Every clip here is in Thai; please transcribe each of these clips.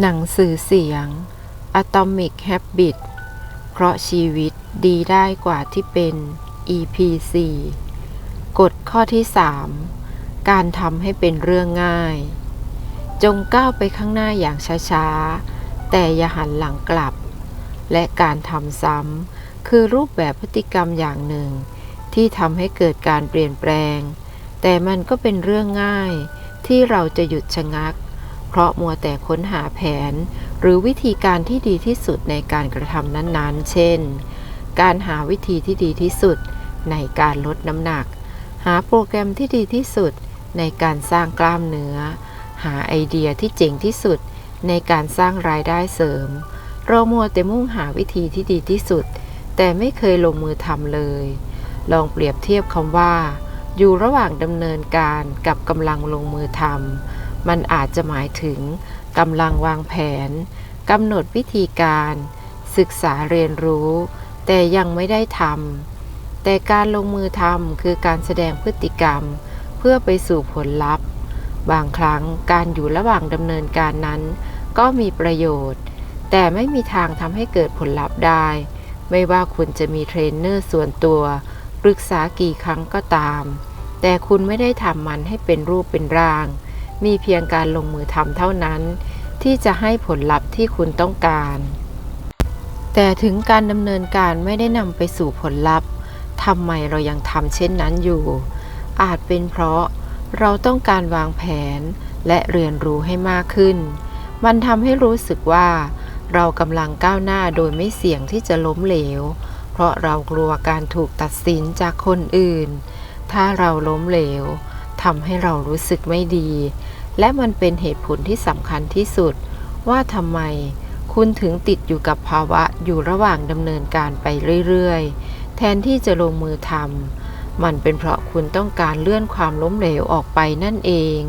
หนังสือเสียง Atomic Habit เพราะชีวิตดีได้กว่าที่เป็น EP 4กฎข้อที่ 3 การทำให้เป็นเรื่องง่าย จงก้าวไปข้างหน้าอย่างช้าๆ แต่อย่าหันหลังกลับ และการทำซ้ำคือรูปแบบพฤติกรรมอย่างหนึ่ง ที่ทำให้เกิดการเปลี่ยนแปลง แต่มันก็เป็นเรื่องง่ายที่เราจะหยุดชะงัก เพราะมัวแต่ค้นหาแผน หรือวิธีการที่ดีที่สุดในการกระทำนั้นๆ เช่น การหาวิธีที่ดีที่สุดในการลดน้ำหนัก หาโปรแกรมที่ดีที่สุดในการสร้างกล้ามเนื้อ หาไอเดียที่เจ๋งที่สุดในการสร้างรายได้เสริม เรามัวแต่มุ่งหาวิธีที่ดีที่สุด แต่ไม่เคยลงมือทำเลย ลองเปรียบเทียบคำว่า อยู่ระหว่างดำเนินการกับกำลังลงมือทำ มันอาจจะหมายถึงกำลังวางแผนกำหนดวิธีการ ศึกษาเรียนรู้ แต่ยังไม่ได้ทำแต่การลงมือทำคือการแสดงพฤติกรรม เพื่อไปสู่ผลลัพธ์ บางครั้งการอยู่ระหว่างดำเนินการนั้น ก็มีประโยชน์ แต่ไม่มีทางทำให้เกิดผลลัพธ์ได้ ไม่ว่าคุณจะมีเทรนเนอร์ส่วนตัว ปรึกษากี่ครั้งก็ตาม แต่คุณไม่ได้ทำมันให้เป็นรูปเป็นร่าง มีเพียงการลงมือทำเท่านั้น ที่จะให้ผลลัพธ์ที่คุณต้องการ แต่ถึงการดำเนินการไม่ได้นำไปสู่ผลลัพธ์ทำไมเรายังทำเช่นนั้นอยู่ อาจเป็นเพราะเราต้องการวางแผนและเรียนรู้ให้มากขึ้น มันทำให้รู้สึกว่า เรากำลังก้าวหน้าโดยไม่เสี่ยงที่จะล้มเหลว เพราะเรากลัวการถูกตัดสินจากคนอื่น ถ้าเราล้มเหลว ทำให้เรารู้สึกไม่ดี และมันเป็นเหตุผลที่สำคัญที่สุด ว่าทำไมคุณถึงติดอยู่กับภาวะอยู่ระหว่างดำเนินการไปเรื่อยๆ แทนที่จะลงมือทำมันเป็นเพราะคุณต้องการเลื่อนความล้มเหลวออกไปนั่นเอง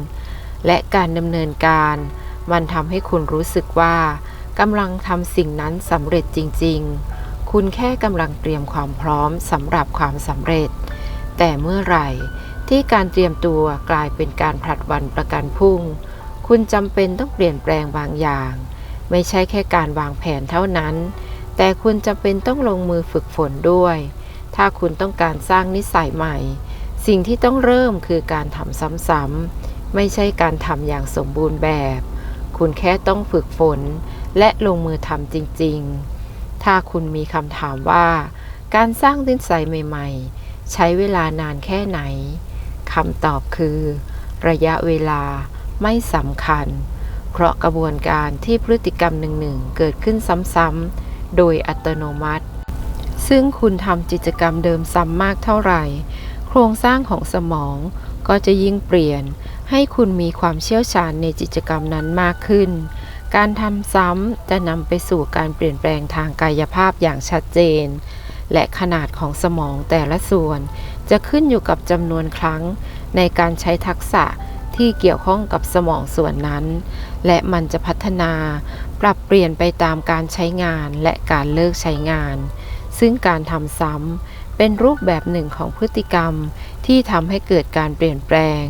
และการดำเนินการ มันทำให้คุณรู้สึกว่ากำลังทำสิ่งนั้นสำเร็จจริงๆ คุณแค่กำลังเตรียมความพร้อมสำหรับความสำเร็จ แต่เมื่อไหร่ ที่การเตรียมตัวกลายเป็นการผลัดวันประกันพรุ่ง คุณจำเป็นต้องเปลี่ยนแปลงบางอย่าง ไม่ใช่แค่การวางแผนเท่านั้น แต่คุณจำเป็นต้องลงมือฝึกฝนด้วย ถ้าคุณต้องการสร้างนิสัยใหม่ สิ่งที่ต้องเริ่มคือการทำซ้ำๆไม่ใช่การทำอย่างสมบูรณ์แบบ คุณแค่ต้องฝึกฝน และลงมือทำจริง ๆ ถ้าคุณมีคำถามว่า การสร้างนิสัยใหม่ ๆ ใช้เวลานานแค่ไหน คำตอบคือ ระยะเวลาไม่สำคัญ เพราะกระบวนการที่พฤติกรรมหนึ่งๆ เกิดขึ้นซ้ำๆ โดยอัตโนมัติ ซึ่งคุณทำกิจกรรมเดิมซ้ำมากเท่าไหร่ โครงสร้างของสมองก็จะยิ่งเปลี่ยน ให้คุณมีความเชี่ยวชาญในกิจกรรมนั้นมากขึ้น การทำซ้ำจะนำไปสู่การเปลี่ยนแปลงทางกายภาพอย่างชัดเจน และขนาดของสมองแต่ละส่วน จะขึ้นอยู่กับจำนวนครั้งในการใช้ทักษะที่เกี่ยวข้องกับสมองส่วนนั้น และมันจะพัฒนาปรับเปลี่ยนไปตามการใช้งานและการเลิกใช้งาน ซึ่งการทำซ้ำเป็นรูปแบบหนึ่งของพฤติกรรมที่ทำให้เกิดการเปลี่ยนแปลง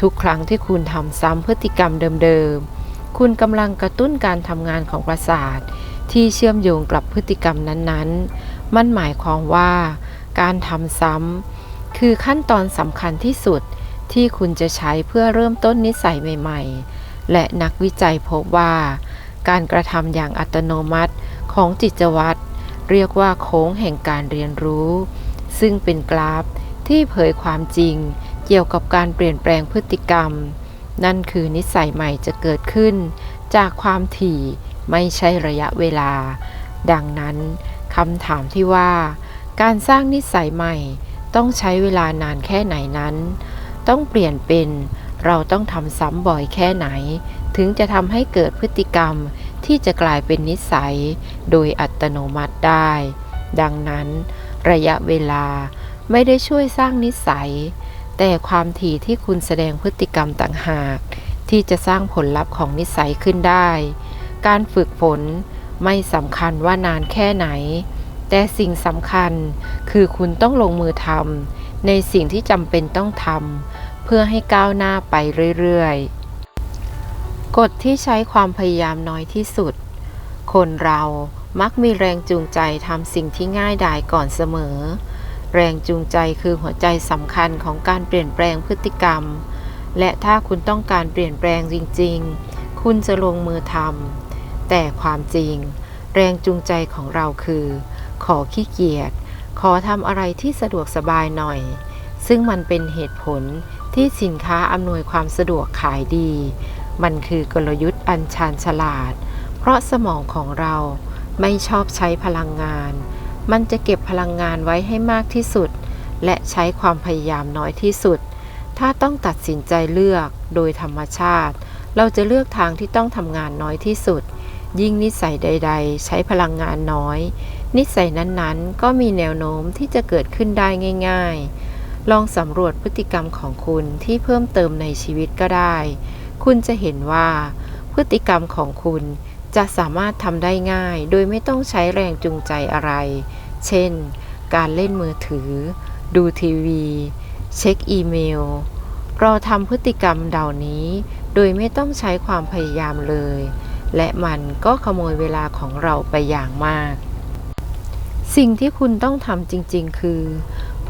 ทุกครั้งที่คุณทำซ้ำพฤติกรรมเดิมๆ คุณกำลังกระตุ้นการทำงานของประสาทที่เชื่อมโยงกับพฤติกรรมนั้นๆ มันหมายความว่า การทำซ้ำ คือขั้นตอนสำคัญที่สุดที่คุณจะใช้เพื่อเริ่มต้นนิสัยใหม่ ๆ และนักวิจัยพบว่า การกระทำอย่างอัตโนมัติของจิตวัตรเรียกว่าโค้งแห่งการเรียนรู้ ซึ่งเป็นกราฟที่เผยความจริงเกี่ยวกับการเปลี่ยนแปลงพฤติกรรม นั่นคือนิสัยใหม่จะเกิดขึ้น จากความถี่ไม่ใช่ระยะเวลา ดังนั้นคำถามที่ว่า การสร้างนิสัยใหม่ ต้องใช้เวลานานแค่ไหนนั้น ต้องเปลี่ยนเป็นเราต้องทำซ้ำบ่อยแค่ไหน ถึงจะทำให้เกิดพฤติกรรมที่จะกลายเป็นนิสัย โดยอัตโนมัติได้ ดังนั้น ระยะเวลาไม่ได้ช่วยสร้างนิสัย แต่ความถี่ที่คุณแสดงพฤติกรรมต่างหาก ที่จะสร้างผลลัพธ์ของนิสัยขึ้นได้ การฝึกฝนไม่สำคัญว่านานแค่ไหน แต่สิ่งสำคัญคือคุณต้องลงมือทำในสิ่งที่จำเป็นต้องทำเพื่อให้ก้าวหน้าไปเรื่อยๆ กฎที่ใช้ความพยายามน้อยที่สุด คนเรามักมีแรงจูงใจทำสิ่งที่ง่ายดายก่อนเสมอ แรงจูงใจคือหัวใจสำคัญของการเปลี่ยนแปลงพฤติกรรม และถ้าคุณต้องการเปลี่ยนแปลงจริง ๆ คุณจะลงมือทำแต่ความจริง แรงจูงใจของเราคือ ขอขี้เกียจ ขอทำอะไรที่สะดวกสบายหน่อย ซึ่งมันเป็นเหตุผลที่สินค้าอำนวยความสะดวกขายดี มันคือกลยุทธ์อันชาญฉลาด เพราะสมองของเราไม่ชอบใช้พลังงาน มันจะเก็บพลังงานไว้ให้มากที่สุด และใช้ความพยายามน้อยที่สุด ถ้าต้องตัดสินใจเลือกโดยธรรมชาติ เราจะเลือกทางที่ต้องทำงานน้อยที่สุด ยิ่งนิสัยใด ๆ ใช้พลังงานน้อย นิสัยนั้นๆ ก็มีแนวโน้มที่จะเกิดขึ้นได้ง่าย ๆ ลองสำรวจพฤติกรรมของคุณที่เพิ่มเติมในชีวิตก็ได้ คุณจะเห็นว่า พฤติกรรมของคุณจะสามารถทำได้ง่าย โดยไม่ต้องใช้แรงจูงใจอะไร เช่น การเล่นมือถือ ดูทีวี เช็คอีเมล เราทำพฤติกรรมเหล่านี้ โดยไม่ต้องใช้ความพยายามเลย และมันก็ขโมยเวลาของเราไปอย่างมาก สิ่งที่คุณต้องทำจริง ๆ คือ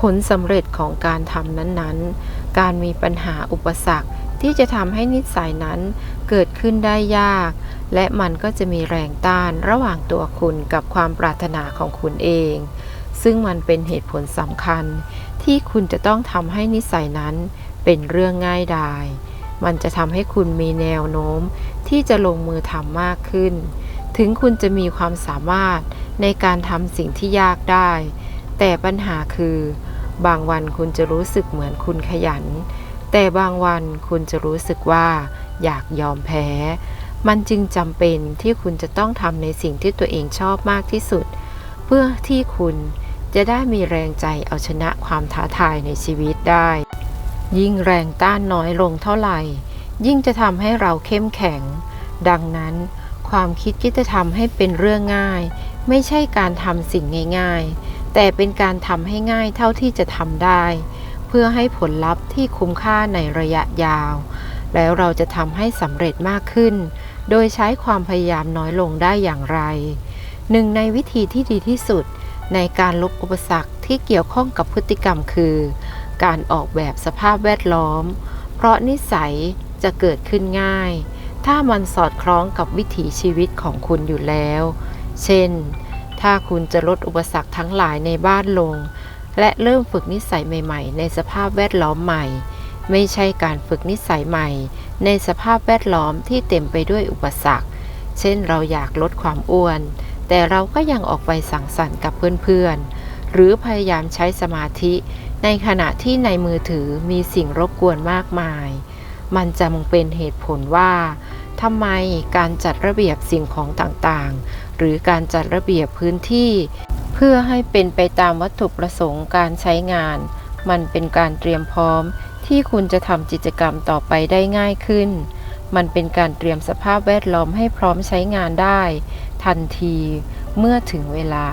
ผลสำเร็จของการทำนั้นๆ การมีปัญหาอุปสรรคที่จะทำให้นิสัยนั้นเกิดขึ้นได้ยาก และมันก็จะมีแรงต้านระหว่างตัวคุณกับความปรารถนาของคุณเอง ซึ่งมันเป็นเหตุผลสำคัญ ที่คุณจะต้องทำให้นิสัยนั้นเป็นเรื่องง่ายดาย มันจะทำให้คุณมีแนวโน้มที่จะลงมือทำมากขึ้น ถึงคุณจะมีความสามารถในการทำสิ่งที่ยากได้ แต่ปัญหาคือ บางวันคุณจะรู้สึกเหมือนคุณขยัน แต่บางวันคุณจะรู้สึกว่าอยากยอมแพ้ มันจึงจำเป็นที่คุณจะต้องทำในสิ่งที่ตัวเองชอบมากที่สุด เพื่อที่คุณจะได้มีแรงใจเอาชนะความท้าทายในชีวิตได้ ยิ่งแรงต้านน้อยลงเท่าไหร่ ยิ่งจะทำให้เราเข้มแข็ง ดังนั้น ความคิดที่จะทำให้เป็นเรื่องง่าย ไม่ใช่การทำสิ่งง่าย ๆ แต่เป็นการทำให้ง่ายเท่าที่จะทำได้ เพื่อให้ผลลัพธ์ที่คุ้มค่าในระยะยาว แล้วเราจะทำให้สำเร็จมากขึ้น โดยใช้ความพยายามน้อยลงได้อย่างไร หนึ่งในวิธีที่ดีที่สุดในการลบอุปสรรคที่เกี่ยวข้องกับพฤติกรรมคือ การออกแบบสภาพแวดล้อม เพราะนิสัยจะเกิดขึ้นง่าย ถ้ามันสอดคล้องกับวิถีชีวิตของคุณอยู่แล้ว เช่น ถ้าคุณจะลดอุปสรรคทั้งหลายในบ้านลง และเริ่มฝึกนิสัยใหม่ ๆ ในสภาพแวดล้อมใหม่ ไม่ใช่การฝึกนิสัยใหม่ ในสภาพแวดล้อมที่เต็มไปด้วยอุปสรรค เช่น เราอยากลดความอ้วน แต่เราก็ยังออกไปสังสรรค์กับเพื่อนๆ หรือพยายามใช้สมาธิ ในขณะที่ในมือถือมีสิ่งรบกวนมากมาย มันจะมงเป็นเหตุผลว่าทำไมการจัดระเบียบสิ่งของต่างๆ หรือการจัดระเบียบพื้นที่ เพื่อให้เป็นไปตามวัตถุประสงค์การใช้งาน มันเป็นการเตรียมพร้อม ที่คุณจะทำกิจกรรมต่อไปได้ง่ายขึ้น มันเป็นการเตรียมสภาพแวดล้อมให้พร้อมใช้งานได้ ทันทีเมื่อถึงเวลา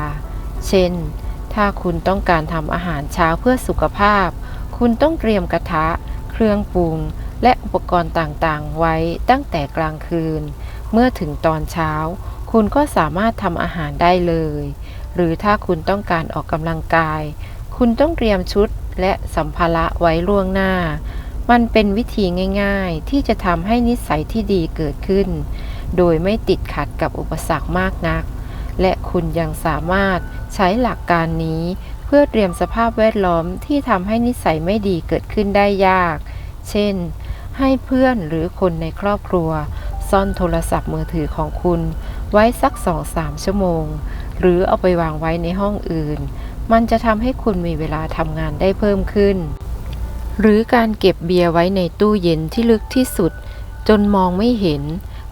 เช่น ถ้าคุณต้องการทำอาหารเช้าเพื่อสุขภาพ คุณต้องเตรียมกระทะ เครื่องปรุง และอุปกรณ์ต่างๆ ไว้ตั้งแต่กลางคืน เมื่อถึงตอนเช้า คุณก็สามารถทำอาหารได้เลย หรือถ้าคุณต้องการออกกำลังกาย คุณต้องเตรียมชุดและสัมภาระไว้ล่วงหน้า มันเป็นวิธีง่าย ๆ ที่จะทำให้นิสัยที่ดีเกิดขึ้น โดยไม่ติดขัดกับอุปสรรคมากนัก และคุณยังสามารถใช้หลักการนี้เพื่อเตรียมสภาพแวดล้อมที่ทำให้นิสัยไม่ดีเกิดขึ้นได้ยาก เช่น ให้เพื่อนหรือคนในครอบครัว ซ่อนโทรศัพท์มือถือของคุณ ไว้สักสองสามชั่วโมง หรือเอาไปวางไว้ในห้องอื่น มันจะทำให้คุณมีเวลาทำงานได้เพิ่มขึ้น หรือการเก็บเบียร์ไว้ในตู้เย็นที่ลึกที่สุด จนมองไม่เห็น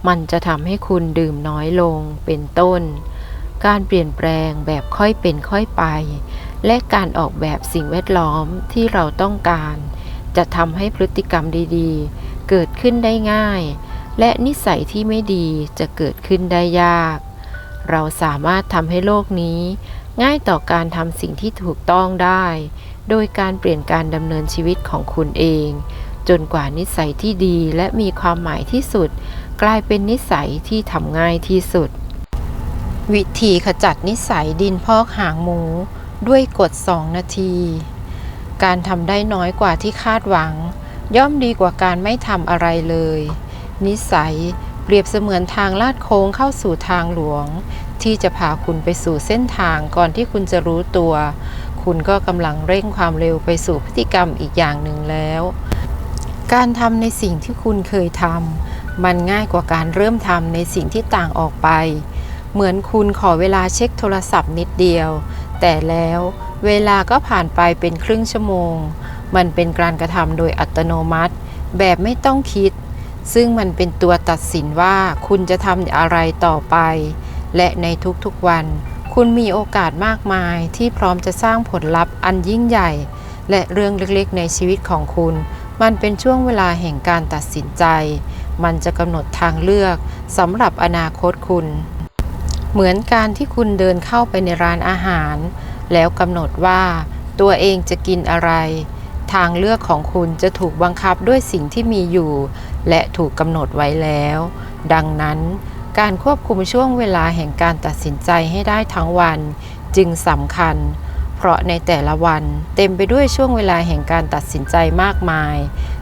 มันจะทำให้คุณดื่มน้อยลงเป็นต้น การเปลี่ยนแปลงแบบค่อยเป็นค่อยไป และการออกแบบสิ่งแวดล้อมที่เราต้องการ จะทำให้พฤติกรรมดีๆ เกิดขึ้นได้ง่าย และนิสัยที่ไม่ดีจะเกิดขึ้นได้ยาก เราสามารถทำให้โลกนี้ ง่ายต่อการทำสิ่งที่ถูกต้องได้ โดยการเปลี่ยนการดำเนินชีวิตของคุณเอง จนกว่านิสัยที่ดีและมีความหมายที่สุด กลายเป็นนิสัยที่ทำง่ายที่สุด วิธีขจัดนิสัยดินพอกหางหมู ด้วยกฎ 2 นาที การทำได้น้อยกว่าที่คาดหวัง ย่อมดีกว่าการไม่ทำอะไรเลย นิสัยเปรียบเสมือนทางลาดโค้งเข้าสู่ทางหลวง ที่จะพาคุณไปสู่เส้นทางก่อนที่คุณจะรู้ตัว คุณก็กำลังเร่งความเร็วไปสู่พฤติกรรมอีกอย่างหนึ่งแล้ว การทำในสิ่งที่คุณเคยทำมันง่ายกว่าการเริ่มทำในสิ่งที่ต่างออกไป เหมือนคุณขอเวลาเช็คโทรศัพท์นิดเดียว แต่แล้วเวลาก็ผ่านไปเป็นครึ่งชั่วโมง มันเป็นการกระทำโดยอัตโนมัติ แบบไม่ต้องคิด ซึ่งมันเป็นตัวตัดสินว่าคุณจะทำอะไรต่อไป และในทุกๆวัน คุณมีโอกาสมากมายที่พร้อมจะสร้างผลลัพธ์อันยิ่งใหญ่ และเรื่องเล็กๆ ในชีวิตของคุณ มันเป็นช่วงเวลาแห่งการตัดสินใจ มันจะกำหนดทางเลือกสำหรับอนาคตคุณ เหมือนการที่คุณเดินเข้าไปในร้านอาหาร แล้วกำหนดว่า ตัวเองจะกินอะไร ทางเลือกของคุณจะถูกบังคับด้วยสิ่งที่มีอยู่ และถูกกำหนดไว้แล้ว ดังนั้นการควบคุมช่วงเวลาแห่งการตัดสินใจให้ได้ทั้งวัน จึงสำคัญ เพราะในแต่ละวันเต็มไปด้วยช่วงเวลาแห่งการตัดสินใจมากมาย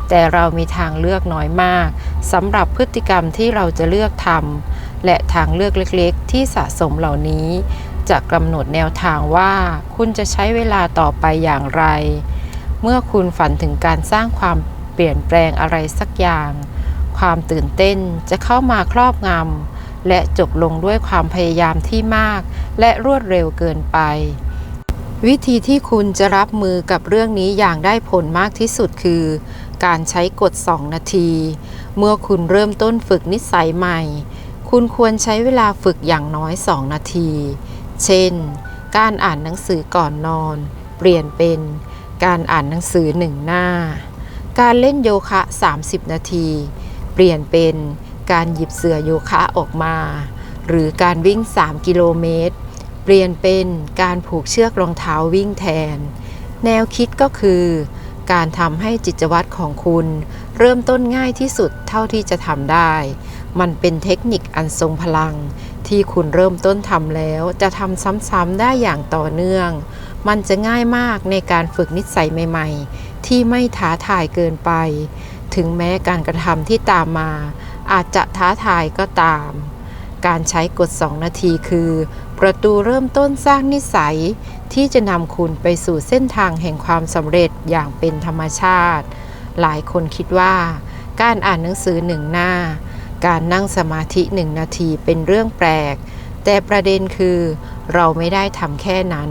แต่เรามีทางเลือกน้อยมากสำหรับพฤติกรรมที่เราจะเลือกทำ และทางเลือกเล็กๆ ที่สะสมเหล่านี้จะกำหนดแนวทางว่าคุณจะใช้เวลาต่อไปอย่างไร เมื่อคุณฝันถึงการสร้างความเปลี่ยนแปลงอะไรสักอย่าง ความตื่นเต้นจะเข้ามาครอบงำและจบลงด้วยความพยายามที่มาก และรวดเร็วเกินไป วิธีที่คุณจะรับมือกับเรื่องนี้อย่างได้ผลมากที่สุดคือ การใช้กฎ 2 นาที เมื่อคุณเริ่มต้นฝึกนิสัยใหม่ คุณควรใช้เวลาฝึกอย่างน้อย 2 นาที เช่น การอ่านหนังสือก่อนนอน เปลี่ยนเป็นการอ่านหนังสือหนึ่งหน้า การเล่นโยคะ 30 นาที เปลี่ยนเป็นการหยิบเสือโยคะออกมา หรือการวิ่ง 3 กิโลเมตร เปลี่ยนเป็นการผูกเชือกรองเท้าวิ่งแทน แนวคิดก็คือ การทำให้จิตวัตรของคุณ เริ่มต้นง่ายที่สุดเท่าที่จะทำได้ มันเป็นเทคนิคอันทรงพลัง ที่คุณเริ่มต้นทำแล้ว จะทำซ้ำๆได้อย่างต่อเนื่อง มันจะง่ายมากในการฝึกนิสัยใหม่ ๆ ที่ไม่ท้าทายเกินไป ถึงแม้การกระทำที่ตามมา อาจจะท้าทายก็ตาม การใช้กฎ 2 นาทีคือ ประตูเริ่มต้นสร้างนิสัย ที่จะนำคุณไปสู่เส้นทางแห่งความสำเร็จอย่างเป็นธรรมชาติ หลายคนคิดว่า การอ่านหนังสือหนึ่งหน้า การนั่งสมาธิหนึ่งนาทีเป็นเรื่องแปลก แต่ประเด็นคือเราไม่ได้ทำแค่นั้น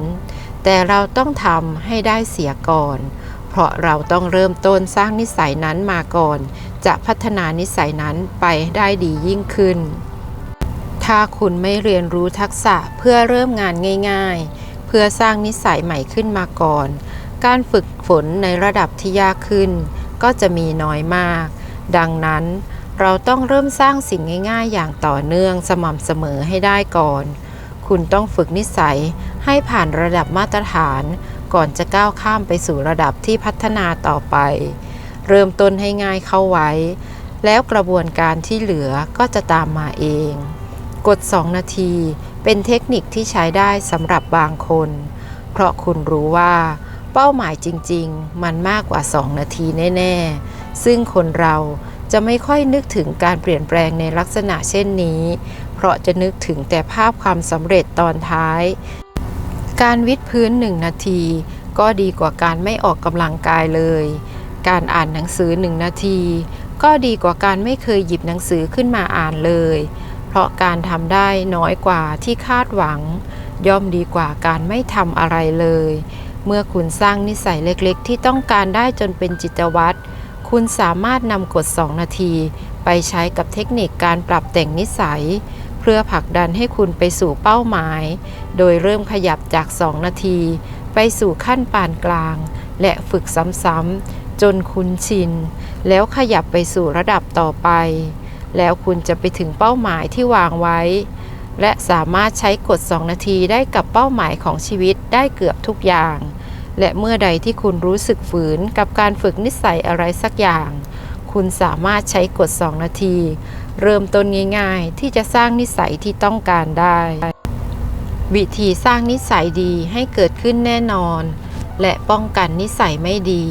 แต่เราต้องทำให้ได้เสียก่อน เพราะเราต้องเริ่มต้นสร้างนิสัยนั้นมาก่อน จะพัฒนานิสัยนั้นไปได้ดียิ่งขึ้น ถ้าคุณไม่เรียนรู้ทักษะเพื่อเริ่มงานง่าย ๆ เพื่อสร้างนิสัยใหม่ขึ้นมาก่อน การฝึกฝนในระดับที่ยากขึ้น ก็จะมีน้อยมาก ดังนั้น เราต้องเริ่มสร้างสิ่งง่าย ๆ อย่างต่อเนื่องสม่ำเสมอให้ได้ก่อน คุณต้องฝึกนิสัยให้ผ่านระดับมาตรฐาน ก่อนจะก้าวข้ามไปสู่ระดับที่พัฒนาต่อไป เริ่มต้นให้ง่ายเข้าไว้ แล้วกระบวนการที่เหลือก็จะตามมาเอง กด 2 นาทีเป็นเทคนิคที่ใช้ได้สำหรับบางคน เพราะคุณรู้ว่าเป้าหมายจริง ๆ มันมากกว่า 2 นาทีแน่ ๆ ซึ่งคนเรา จะไม่ค่อยนึกถึงการเปลี่ยนแปลงในลักษณะเช่นนี้ เพราะจะนึกถึงแต่ภาพความสำเร็จตอนท้าย การวิดพื้นหนึ่งนาที ก็ดีกว่าการไม่ออกกำลังกายเลย การอ่านหนังสือหนึ่งนาที ก็ดีกว่าการไม่เคยหยิบหนังสือขึ้นมาอ่านเลย เพราะการทำได้น้อยกว่าที่คาดหวัง ย่อมดีกว่าการไม่ทำอะไรเลย เมื่อคุณสร้างนิสัยเล็กๆ ที่ต้องการได้จนเป็นจิตวัตร คุณสามารถนำกฎ 2 นาที ไปใช้กับเทคนิคการปรับแต่งนิสัย เพื่อผลักดันให้คุณไปสู่เป้าหมาย โดยเริ่มขยับจาก 2 นาที ไปสู่ขั้นปานกลาง และฝึกซ้ำๆจนคุ้นชิน แล้วขยับไปสู่ระดับต่อไป แล้วคุณจะไปถึงเป้าหมายที่วางไว้ และสามารถใช้กฎ 2 นาทีได้กับเป้าหมายของชีวิตได้เกือบทุกอย่าง และเมื่อใดที่คุณรู้สึกฝืนกับการฝึกนิสัยอะไรสักอย่าง คุณสามารถใช้กฎ 2 นาที เริ่มต้นง่ายๆ ที่จะสร้างนิสัยที่ต้องการได้ วิธีสร้างนิสัยดีให้เกิดขึ้นแน่นอน และป้องกันนิสัยไม่ดี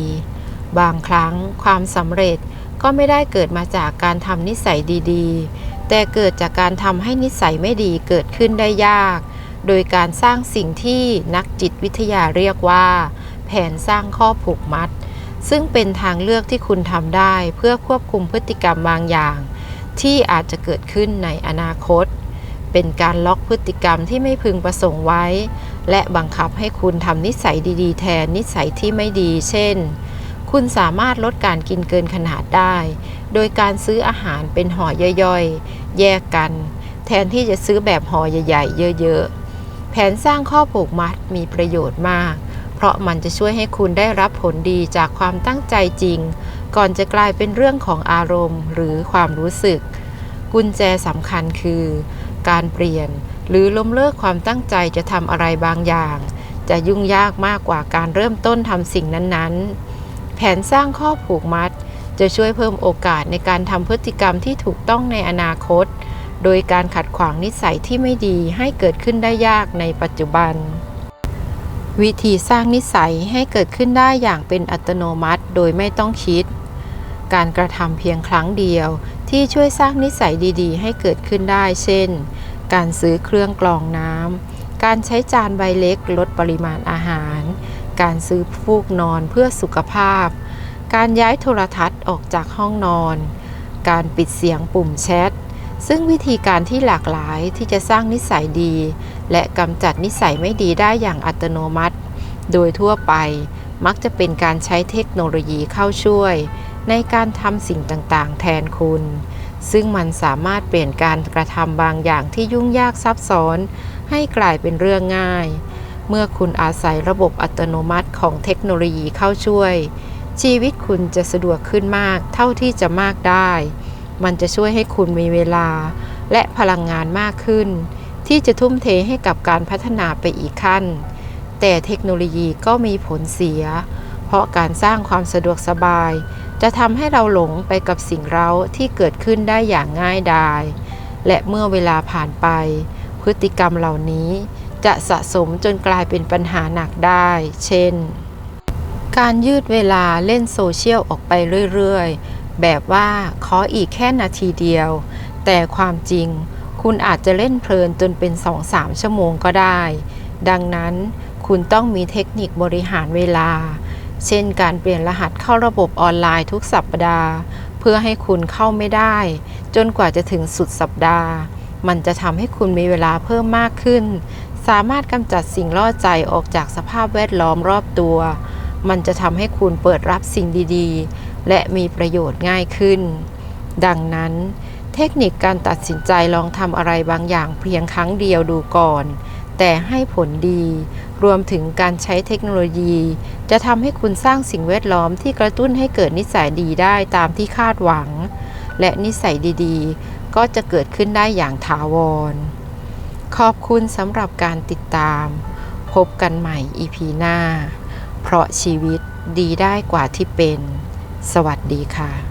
บางครั้งความสำเร็จก็ไม่ได้เกิดมาจากการทำนิสัยดีๆ แต่เกิดจากการทำให้นิสัยไม่ดีเกิดขึ้นได้ยาก โดยการสร้างสิ่งที่นักจิตวิทยาเรียกว่า แผนสร้างข้อผูกมัด ซึ่งเป็นทางเลือกที่คุณทำได้เพื่อควบคุมพฤติกรรมบางอย่าง ที่อาจจะเกิดขึ้นในอนาคต เป็นการล็อกพฤติกรรมที่ไม่พึงประสงค์ไว้ และบังคับให้คุณทำนิสัยดีๆ แทนนิสัยที่ไม่ดี เช่น คุณสามารถลดการกินเกินขนาดได้ โดยการซื้ออาหารเป็นห่อย่อยๆ แยกกันแทนที่จะซื้อแบบห่อใหญ่ ๆ เยอะ ๆ ผนสร้างข้อผูกมัดมีประโยชน์มาก เพราะมันจะช่วยให้คุณได้รับผลดีจากความตั้งใจจริง ก่อนจะกลายเป็นเรื่องของอารมณ์ หรือความรู้สึก กุญแจสำคัญคือ การเปลี่ยนหรือล้มเลิกความตั้งใจจะทำอะไรบางอย่าง จะยุ่งยากมากกว่าการเริ่มต้นทำสิ่งนั้นๆ แผนสร้างข้อผูกมัด จะช่วยเพิ่มโอกาสในการทำพฤติกรรมที่ถูกต้องในอนาคต โดยการขัดขวางนิสัยที่ไม่ดีให้เกิดขึ้นได้ยากในปัจจุบัน วิธีสร้างนิสัยให้เกิดขึ้นได้อย่างเป็นอัตโนมัติโดยไม่ต้องคิด การกระทำเพียงครั้งเดียวที่ช่วยสร้างนิสัยดีๆ ให้เกิดขึ้นได้ เช่น การซื้อเครื่องกรองน้ำการใช้จานใบเล็กลดปริมาณอาหาร การซื้อฟูกนอนเพื่อสุขภาพ การย้ายโทรทัศน์ออกจากห้องนอน การปิดเสียงปุ่มแชท ซึ่งวิธีการที่หลากหลายที่จะสร้างนิสัยดี และกำจัดนิสัยไม่ดีได้อย่างอัตโนมัติ โดยทั่วไปมักจะเป็นการใช้เทคโนโลยีเข้าช่วย ในการทำสิ่งต่างๆ แทนคุณ ซึ่งมันสามารถเปลี่ยนการกระทำบางอย่างที่ยุ่งยากซับซ้อน ให้กลายเป็นเรื่องง่าย เมื่อคุณอาศัยระบบอัตโนมัติของเทคโนโลยีเข้าช่วย ชีวิตคุณจะสะดวกขึ้นมากเท่าที่จะมากได้ มันจะช่วยให้คุณมีเวลา และพลังงานมากขึ้น ที่จะทุ่มเทให้กับการพัฒนาไปอีกขั้น แต่เทคโนโลยีก็มีผลเสีย เพราะการสร้างความสะดวกสบาย จะทำให้เราหลงไปกับสิ่งเร้าที่เกิดขึ้นได้อย่างง่ายดาย และเมื่อเวลาผ่านไป พฤติกรรมเหล่านี้จะสะสมจนกลายเป็นปัญหาหนักได้ เช่น การยืดเวลาเล่นโซเชียลออกไปเรื่อย ๆ แบบว่าขออีกแค่นาทีเดียว แต่ความจริงคุณอาจจะเล่นเพลินจนเป็น2-3ชั่วโมงก็ได้ ดังนั้นคุณต้องมีเทคนิคบริหารเวลา เช่นการเปลี่ยนรหัสเข้าระบบออนไลน์ทุกสัปดาห์ เพื่อให้คุณเข้าไม่ได้ จนกว่าจะถึงสุดสัปดาห์ มันจะทำให้คุณมีเวลาเพิ่มมากขึ้น สามารถกำจัดสิ่งล่อใจออกจากสภาพแวดล้อมรอบตัว มันจะทำให้คุณเปิดรับสิ่งดีๆ และมีประโยชน์ง่ายขึ้น ดังนั้น เทคนิคการตัดสินใจลองทำอะไรบางอย่างเพียงครั้งเดียวดูก่อน แต่ให้ผลดี รวมถึงการใช้เทคโนโลยี จะทำให้คุณสร้างสิ่งแวดล้อมที่กระตุ้นให้เกิดนิสัยดีได้ตามที่คาดหวัง และนิสัยดีๆ ก็จะเกิดขึ้นได้อย่างถาวร ขอบคุณสำหรับการติดตาม พบกันใหม่ EP หน้า เพราะชีวิตดีได้กว่าที่เป็น สวัสดีค่ะ